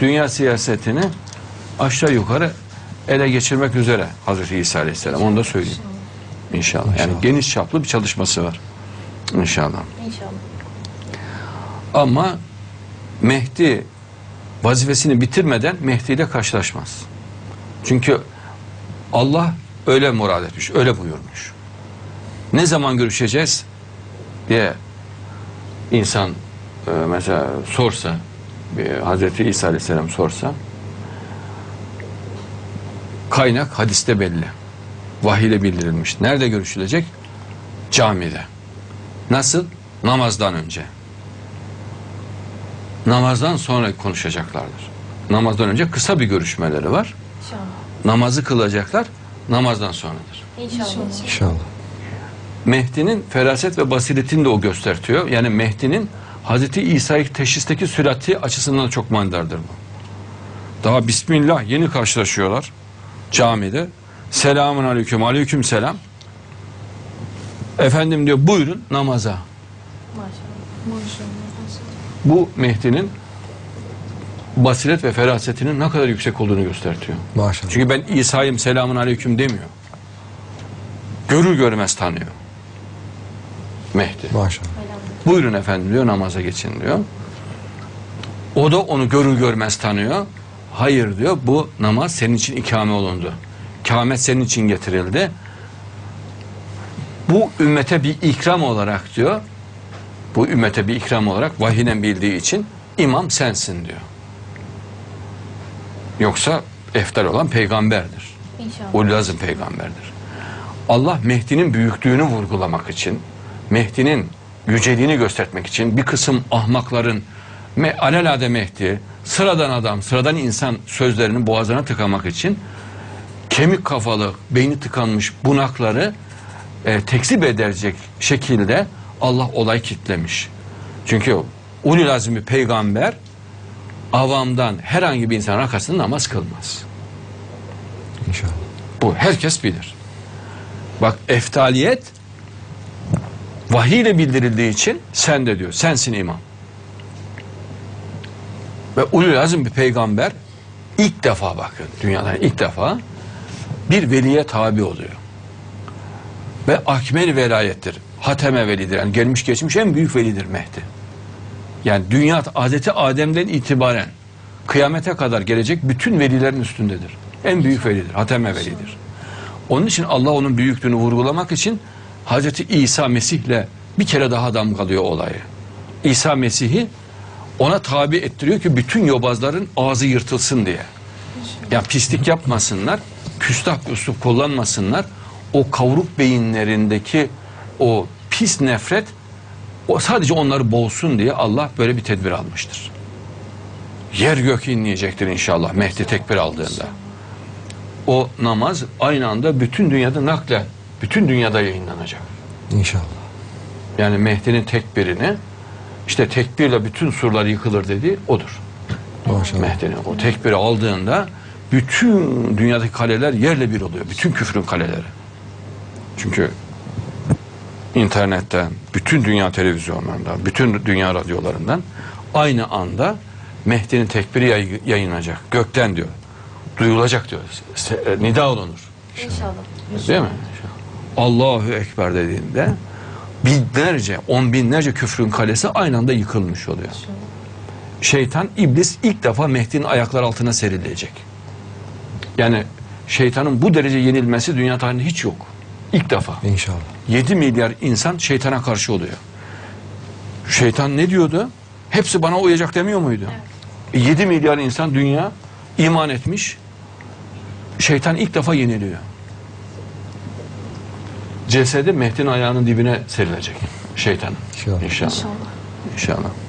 dünya siyasetini aşağı yukarı ele geçirmek üzere Hazreti İsa Aleyhisselam. Onu da söyleyeyim. İnşallah. Yani İnşallah. geniş çaplı bir çalışması var. İnşallah. İnşallah. Ama Mehdi vazifesini bitirmeden Mehdi ile karşılaşmaz. Çünkü Allah öyle murad etmiş, öyle buyurmuş. Ne zaman görüşeceğiz diye insan e, mesela sorsa, Hazreti İsa Aleyhisselam sorsa, kaynak hadiste belli. Vahiy ile bildirilmiş. Nerede görüşülecek? Camide. Nasıl? Namazdan önce namazdan sonra konuşacaklardır. Namazdan önce kısa bir görüşmeleri var. İnşallah. Namazı kılacaklar, namazdan sonradır. İnşallah. İnşallah. Mehdi'nin feraset ve basiretini de o göstertiyor. Yani Mehdi'nin Hazreti İsa'yı teşhisteki sürati açısından çok mandardır bu. Daha Bismillah yeni karşılaşıyorlar camide. Selamun aleyküm, aleyküm selam. Efendim diyor buyurun namaza. Maşallah. Bu Mehdi'nin basiret ve ferasetinin ne kadar yüksek olduğunu göstertiyor. Maşallah. Çünkü ben İsa'yım selamun aleyküm demiyor. Görür görmez tanıyor. Mehdi. Maşallah. Buyurun efendim diyor namaza geçin diyor. O da onu görür görmez tanıyor. Hayır diyor bu namaz senin için ikame olundu. Kâmet senin için getirildi. Bu ümmete bir ikram olarak diyor. Bu ümmete bir ikram olarak vahiden bildiği için imam sensin diyor. Yoksa eftal olan peygamberdir. İnşallah. O lazım peygamberdir. Allah Mehdi'nin büyüklüğünü vurgulamak için, Mehdi'nin yüceliğini göstermek için bir kısım ahmakların me alelade Mehdi, sıradan adam, sıradan insan sözlerini boğazına tıkamak için kemik kafalı, beyni tıkanmış bunakları e, tekzip edecek şekilde Allah olay kitlemiş. Çünkü ulul azmi peygamber avamdan herhangi bir insan arkasında namaz kılmaz. İnşallah. Bu herkes bilir. Bak eftaliyet vahiy ile bildirildiği için sen de diyor. Sensin imam. Ve ulul azim bir peygamber ilk defa bakın dünyada ilk defa bir veliye tabi oluyor. Ve akmel velayettir. Hateme velidir. Yani gelmiş geçmiş en büyük velidir Mehdi. Yani dünya Hazreti Adem'den itibaren kıyamete kadar gelecek bütün velilerin üstündedir. En büyük velidir. Hateme velidir. Onun için Allah onun büyüklüğünü vurgulamak için Hazreti İsa Mesih'le bir kere daha damgalıyor olayı. İsa Mesih'i ona tabi ettiriyor ki bütün yobazların ağzı yırtılsın diye. Ya pislik yapmasınlar, küstah üslup kullanmasınlar. O kavruk beyinlerindeki o pis nefret o sadece onları boğsun diye Allah böyle bir tedbir almıştır. Yer gök inleyecektir inşallah Mehdi tekbir aldığında. O namaz aynı anda bütün dünyada naklen, bütün dünyada yayınlanacak. İnşallah. Yani Mehdi'nin tekbirini işte tekbirle bütün surlar yıkılır dediği odur. Maşallah. Mehdi'nin o tekbiri aldığında bütün dünyadaki kaleler yerle bir oluyor. Bütün küfrün kaleleri. Çünkü internetten, bütün dünya televizyonlarından, bütün dünya radyolarından aynı anda Mehdi'nin tekbiri yay- yayınlanacak. Gökten diyor. Duyulacak diyor. E, Nida olunur. İnşallah. Değil mi? Allahu Ekber dediğinde binlerce, on binlerce küfrün kalesi aynı anda yıkılmış oluyor. Şeytan, iblis ilk defa Mehdi'nin ayaklar altına serilecek. Yani şeytanın bu derece yenilmesi dünya tarihinde hiç yok. İlk defa. İnşallah. 7 milyar insan şeytana karşı oluyor. Şeytan ne diyordu? Hepsi bana uyacak demiyor muydu? E, 7 milyar insan dünya iman etmiş. Şeytan ilk defa yeniliyor. Cesedi Mehdi'nin ayağının dibine serilecek. Şeytan. İnşallah. İnşallah. İnşallah. İnşallah.